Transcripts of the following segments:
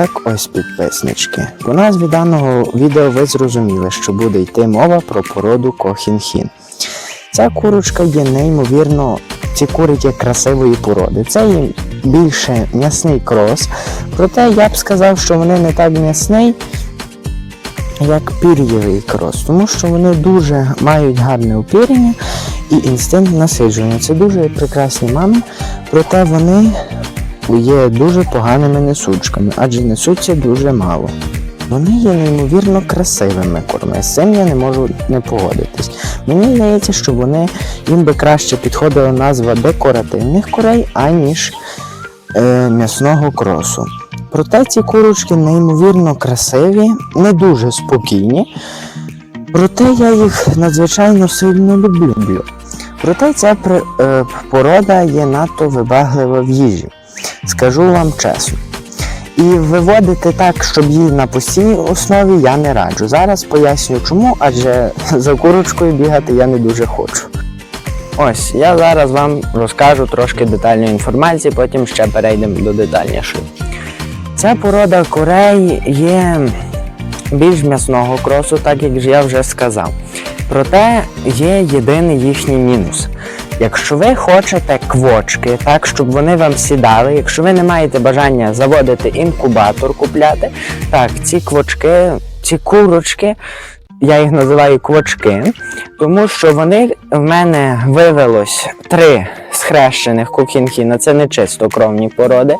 Так ось підписнички. По назві даного відео ви зрозуміли, що буде йти мова про породу Кохінхін. Ця курочка є неймовірно, ці курики красивої породи. Це є більше м'ясний крос, проте я б сказав, що вони не так м'ясний, як пір'євий крос, тому що вони дуже мають гарне опірення і інстинкт насидження. Це дуже прекрасні мами, проте вони є дуже поганими несучками, адже несуться дуже мало. Вони є неймовірно красивими курми. З цим я не можу не погодитись. Мені здається, що вони їм би краще підходила назва декоративних курей, аніж е, м'ясного кросу. Проте ці курочки неймовірно красиві, не дуже спокійні. Проте я їх надзвичайно сильно люблю. Проте ця е, порода є надто вибаглива в їжі. Скажу вам чесно. І виводити так, щоб її на постійній основі я не раджу. Зараз поясню чому, адже за курочкою бігати я не дуже хочу. Ось, я зараз вам розкажу трошки детальної інформації, потім ще перейдемо до детальнішої. Ця порода курей є більш м'ясного кросу, так як я вже сказав. Проте є єдиний їхній мінус. Якщо ви хочете квочки, так щоб вони вам сідали, якщо ви не маєте бажання заводити інкубатор купляти, так, ці квочки, ці курочки, я їх називаю квочки, тому що вони в мене вивелось три схрещених кукінхіна, це не чистокровні породи.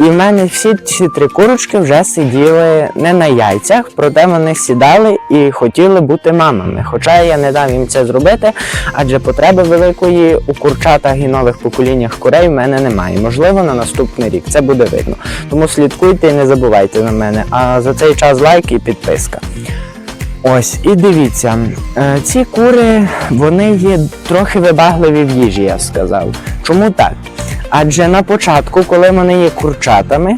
І в мене всі ці три курочки вже сиділи не на яйцях, проте вони сідали і хотіли бути мамами. Хоча я не дав їм це зробити, адже потреби великої у курчатах і нових поколіннях курей в мене немає. Можливо, на наступний рік це буде видно. Тому слідкуйте і не забувайте на мене. А за цей час лайк і підписка. Ось, і дивіться, е, ці кури вони є трохи вибагливі в їжі, я сказав. Чому так? Адже на початку, коли вони є курчатами,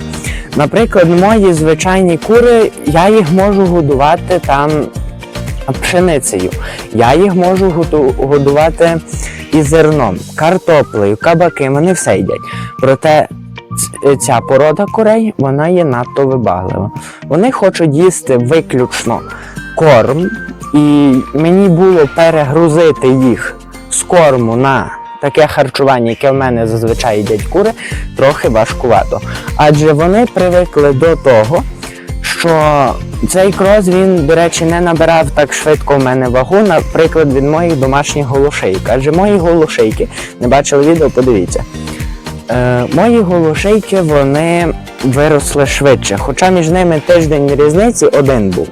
наприклад, мої звичайні кури, я їх можу годувати там пшеницею. Я їх можу годувати і зерном, картоплею, кабаки, вони все їдять. Проте ця порода курей вона є надто вибаглива. Вони хочуть їсти виключно корм, і мені було перегрузити їх з корму на таке харчування, яке в мене зазвичай їдять кури, трохи важкувато. Адже вони привикли до того, що цей крос він, до речі, не набирав так швидко в мене вагу, наприклад, від моїх домашніх голошейок. Адже мої голошейки, не бачили відео, подивіться. Е, мої голошейки вони виросли швидше, хоча між ними тиждень різниці один був.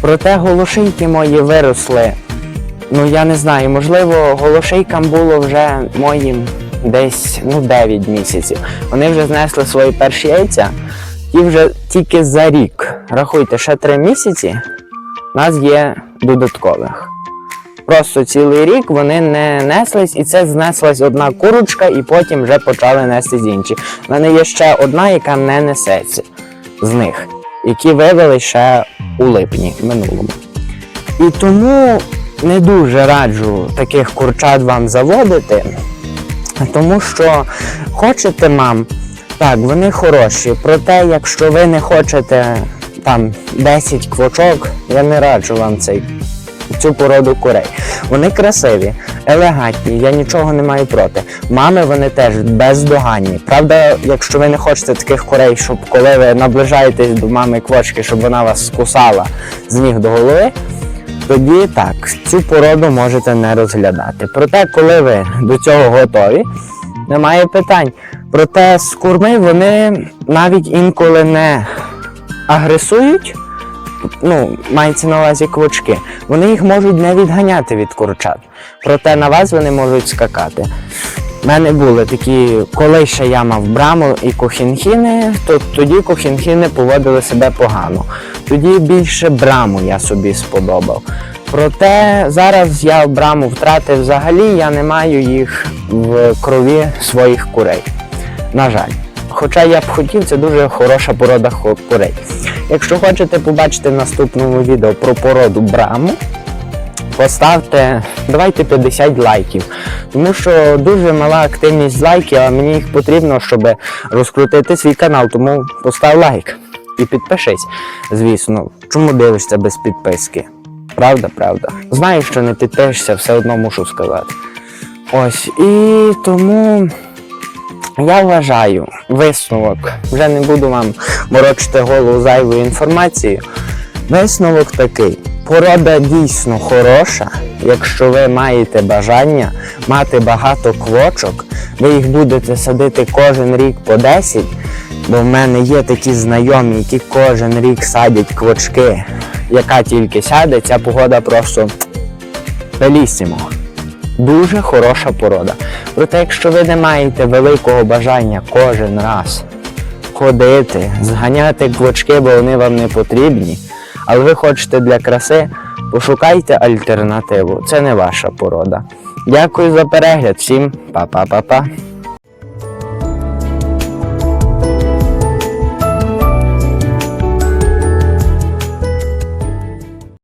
Проте голошейки мої виросли, ну я не знаю, можливо, голошейкам було вже моїм десь ну, 9 місяців. Вони вже знесли свої перші яйця, і вже тільки за рік, рахуйте, ще 3 місяці, у нас є додаткових. Просто цілий рік вони не неслись, і це знеслась одна курочка, і потім вже почали нестись інші. У мене є ще одна, яка не несеться з них, які вивели ще у липні минулому. І тому не дуже раджу таких курчат вам заводити, тому що хочете мам, так, вони хороші. Проте, якщо ви не хочете там 10 квочок, я не раджу вам цей цю породу курей. Вони красиві, елегантні, я нічого не маю проти. Мами вони теж бездоганні. Правда, якщо ви не хочете таких курей, щоб коли ви наближаєтесь до мами квочки, щоб вона вас скусала з ніг до голови, тоді так, цю породу можете не розглядати. Проте, коли ви до цього готові, немає питань. Проте з курми вони навіть інколи не агресують ну, мається на увазі квочки, вони їх можуть не відганяти від курчат. Проте на вас вони можуть скакати. У мене були такі, коли ще я мав браму і кохінхіни, то тоді кохінхіни поводили себе погано. Тоді більше браму я собі сподобав. Проте зараз я браму втратив взагалі, я не маю їх в крові своїх курей. На жаль. Хоча я б хотів, це дуже хороша порода курей. Якщо хочете побачити наступному відео про породу браму, поставте, давайте 50 лайків. Тому що дуже мала активність лайків, а мені їх потрібно, щоб розкрутити свій канал, тому постав лайк. І підпишись, звісно, чому дивишся без підписки? Правда, правда. Знаю, що не підпишешся, все одно мушу сказати. Ось, і тому я вважаю, висновок, вже не буду вам морочити голову зайвою інформацією. Висновок такий. Порода дійсно хороша, якщо ви маєте бажання мати багато квочок, ви їх будете садити кожен рік по 10, бо в мене є такі знайомі, які кожен рік садять квочки. Яка тільки сяде, ця погода просто белісімо. Дуже хороша порода. Проте, якщо ви не маєте великого бажання кожен раз ходити, зганяти квочки, бо вони вам не потрібні, але ви хочете для краси, пошукайте альтернативу. Це не ваша порода. Дякую за перегляд. Всім па-па-па-па.